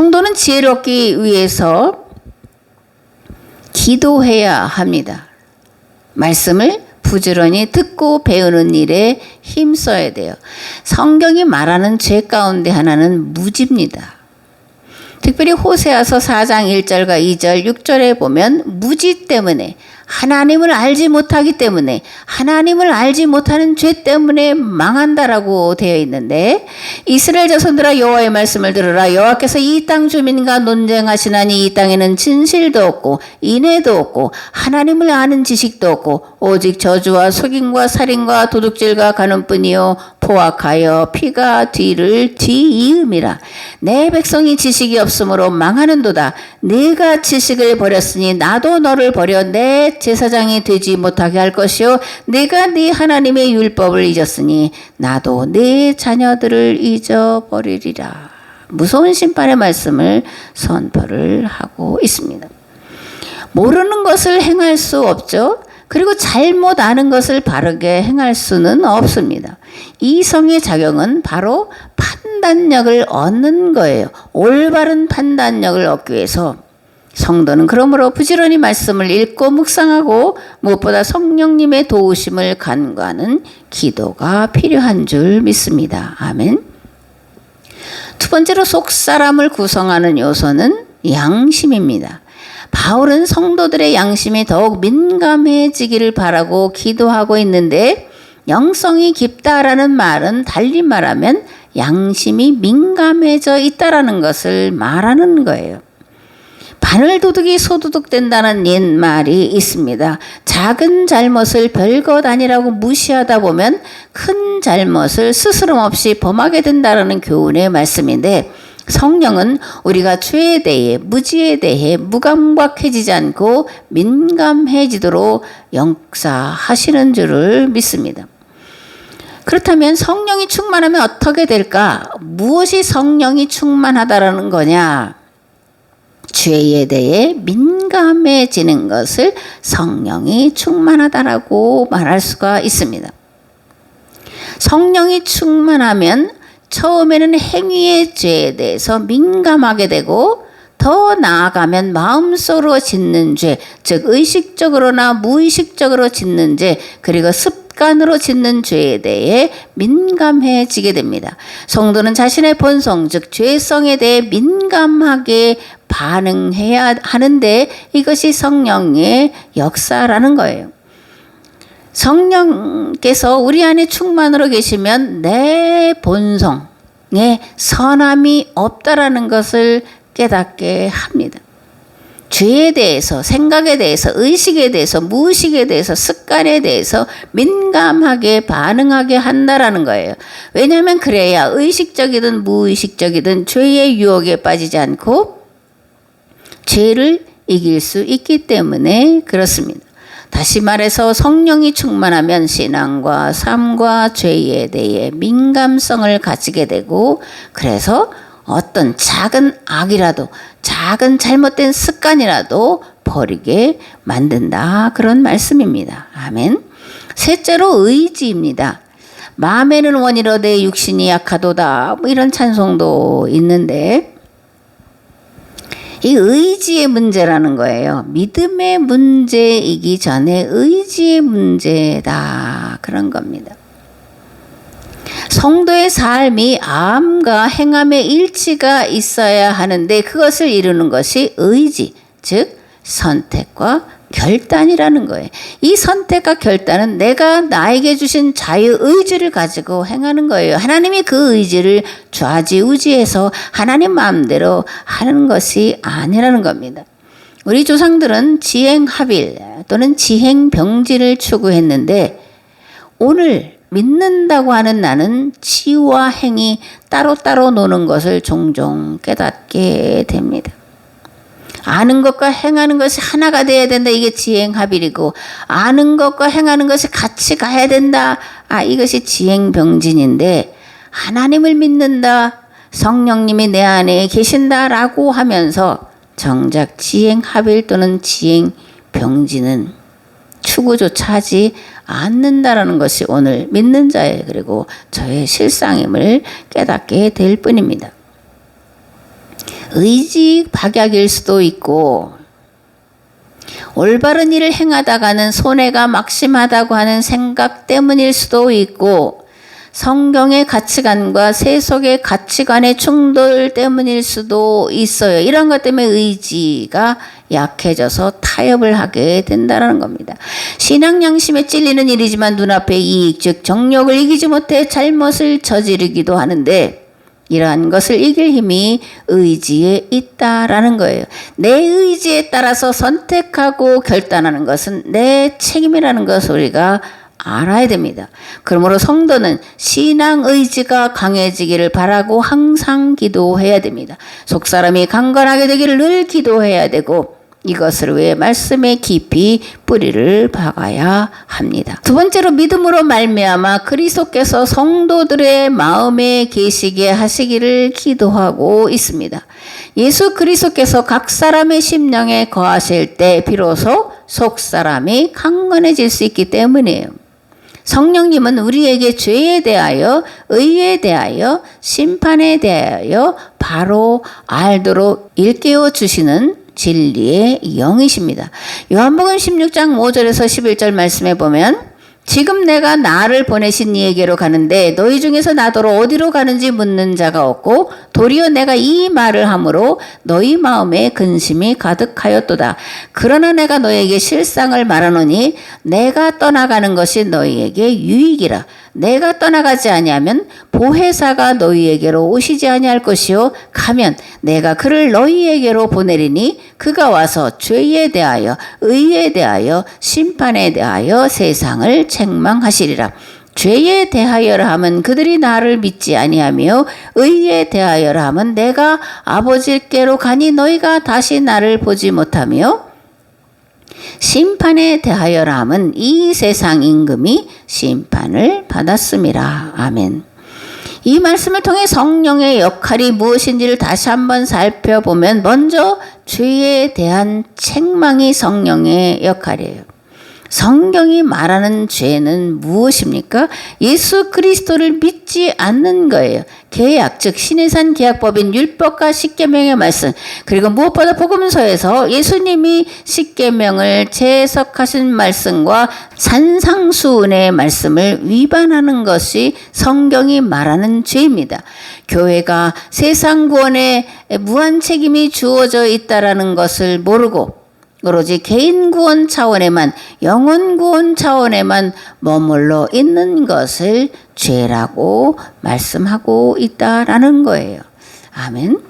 성도는 지혜롭기 위해서 기도해야 합니다. 말씀을 부지런히 듣고 배우는 일에 힘써야 돼요. 성경이 말하는 죄 가운데 하나는 무지입니다. 특별히 호세아서 4장 1절과 2절, 6절에 보면 무지 때문에 하나님을 알지 못하기 때문에 하나님을 알지 못하는 죄 때문에 망한다라고 되어 있는데 이스라엘 자손들아 여호와의 말씀을 들으라. 여호와께서 이 땅 주민과 논쟁하시나니 이 땅에는 진실도 없고 인애도 없고 하나님을 아는 지식도 없고 오직 저주와 속임과 살인과 도둑질과 가는뿐이요. 포악하여 피가 뒤를 뒤이음이라. 내 백성이 지식이 없으므로 망하는도다. 내가 지식을 버렸으니 나도 너를 버려 내 제사장이 되지 못하게 할 것이요. 내가 네 하나님의 율법을 잊었으니 나도 내 자녀들을 잊어버리리라. 무서운 심판의 말씀을 선포를 하고 있습니다. 모르는 것을 행할 수 없죠. 그리고 잘못 아는 것을 바르게 행할 수는 없습니다. 이성의 작용은 바로 판단력을 얻는 거예요. 올바른 판단력을 얻기 위해서 성도는 그러므로 부지런히 말씀을 읽고 묵상하고 무엇보다 성령님의 도우심을 간구하는 기도가 필요한 줄 믿습니다. 아멘. 두 번째로 속 사람을 구성하는 요소는 양심입니다. 바울은 성도들의 양심이 더욱 민감해지기를 바라고 기도하고 있는데 영성이 깊다라는 말은 달리 말하면 양심이 민감해져 있다라는 것을 말하는 거예요. 바늘 도둑이 소도둑된다는 옛말이 있습니다. 작은 잘못을 별것 아니라고 무시하다 보면 큰 잘못을 스스럼 없이 범하게 된다는 교훈의 말씀인데 성령은 우리가 죄에 대해 무지에 대해 무감각해지지 않고 민감해지도록 역사하시는 줄을 믿습니다. 그렇다면 성령이 충만하면 어떻게 될까? 무엇이 성령이 충만하다라는 거냐? 죄에 대해 민감해지는 것을 성령이 충만하다라고 말할 수가 있습니다. 성령이 충만하면 처음에는 행위의 죄에 대해서 민감하게 되고 더 나아가면 마음속으로 짓는 죄, 즉 의식적으로나 무의식적으로 짓는 죄, 그리고 습관으로 짓는 죄에 대해 민감해지게 됩니다. 성도는 자신의 본성, 즉 죄성에 대해 민감하게 반응해야 하는데 이것이 성령의 역사라는 거예요. 성령께서 우리 안에 충만으로 계시면 내 본성에 선함이 없다라는 것을 깨닫게 합니다. 죄에 대해서, 생각에 대해서, 의식에 대해서, 무의식에 대해서, 습관에 대해서 민감하게 반응하게 한다라는 거예요. 왜냐하면 그래야 의식적이든 무의식적이든 죄의 유혹에 빠지지 않고 죄를 이길 수 있기 때문에 그렇습니다. 다시 말해서 성령이 충만하면 신앙과 삶과 죄에 대해 민감성을 가지게 되고 그래서 어떤 작은 악이라도 작은 잘못된 습관이라도 버리게 만든다 그런 말씀입니다. 아멘. 셋째로 의지입니다. 마음에는 원이로 내 육신이 약하도다 뭐 이런 찬송도 있는데 이 의지의 문제라는 거예요. 믿음의 문제이기 전에 의지의 문제다. 그런 겁니다. 성도의 삶이 암과 행함의 일치가 있어야 하는데 그것을 이루는 것이 의지, 즉 선택과 결단이라는 거예요. 이 선택과 결단은 내가 나에게 주신 자유 의지를 가지고 행하는 거예요. 하나님이 그 의지를 좌지우지해서 하나님 마음대로 하는 것이 아니라는 겁니다. 우리 조상들은 지행합일 또는 지행병지를 추구했는데 오늘 믿는다고 하는 나는 지와 행이 따로따로 노는 것을 종종 깨닫게 됩니다. 아는 것과 행하는 것이 하나가 돼야 된다. 이게 지행합일이고 아는 것과 행하는 것이 같이 가야 된다. 아 이것이 지행병진인데 하나님을 믿는다. 성령님이 내 안에 계신다라고 하면서 정작 지행합일 또는 지행병진은 추구조차 하지 않는다라는 것이 오늘 믿는 자의 그리고 저의 실상임을 깨닫게 될 뿐입니다. 의지 박약일 수도 있고 올바른 일을 행하다가는 손해가 막심하다고 하는 생각 때문일 수도 있고 성경의 가치관과 세속의 가치관의 충돌 때문일 수도 있어요. 이런 것 때문에 의지가 약해져서 타협을 하게 된다는 겁니다. 신앙 양심에 찔리는 일이지만 눈앞의 이익, 즉 정욕을 이기지 못해 잘못을 저지르기도 하는데 이러한 것을 이길 힘이 의지에 있다라는 거예요. 내 의지에 따라서 선택하고 결단하는 것은 내 책임이라는 것을 우리가 알아야 됩니다. 그러므로 성도는 신앙 의지가 강해지기를 바라고 항상 기도해야 됩니다. 속사람이 강건하게 되기를 늘 기도해야 되고 이것을 위해 말씀에 깊이 뿌리를 박아야 합니다. 두 번째로 믿음으로 말미암아 그리스도께서 성도들의 마음에 계시게 하시기를 기도하고 있습니다. 예수 그리스도께서 각 사람의 심령에 거하실 때 비로소 속 사람이 강건해질 수 있기 때문이에요. 성령님은 우리에게 죄에 대하여, 의에 대하여, 심판에 대하여 바로 알도록 일깨워 주시는 진리의 영이십니다. 요한복음 16장 5절에서 11절 말씀에 보면 지금 내가 나를 보내신 이에게로 가는데 너희 중에서 나더러 어디로 가는지 묻는 자가 없고 도리어 내가 이 말을 함으로 너희 마음에 근심이 가득하였도다. 그러나 내가 너에게 실상을 말하노니 내가 떠나가는 것이 너희에게 유익이라. 내가 떠나가지 아니하면 보혜사가 너희에게로 오시지 아니할 것이요 가면 내가 그를 너희에게로 보내리니 그가 와서 죄에 대하여 의에 대하여 심판에 대하여 세상을 책망하시리라. 죄에 대하여라 하면 그들이 나를 믿지 아니하며 의에 대하여라 하면 내가 아버지께로 가니 너희가 다시 나를 보지 못하며 심판에 대하여라 함은 이 세상 임금이 심판을 받았음이라. 아멘. 이 말씀을 통해 성령의 역할이 무엇인지를 다시 한번 살펴보면 먼저 죄에 대한 책망이 성령의 역할이에요. 성경이 말하는 죄는 무엇입니까? 예수 그리스도를 믿지 않는 거예요. 계약, 즉 신해산 계약법인 율법과 십계명의 말씀, 그리고 무엇보다 복음서에서 예수님이 십계명을 재해석하신 말씀과 산상수훈의 말씀을 위반하는 것이 성경이 말하는 죄입니다. 교회가 세상 구원에 무한 책임이 주어져 있다라는 것을 모르고 오로지 개인 구원 차원에만 영혼 구원 차원에만 머물러 있는 것을 죄라고 말씀하고 있다라는 거예요. 아멘.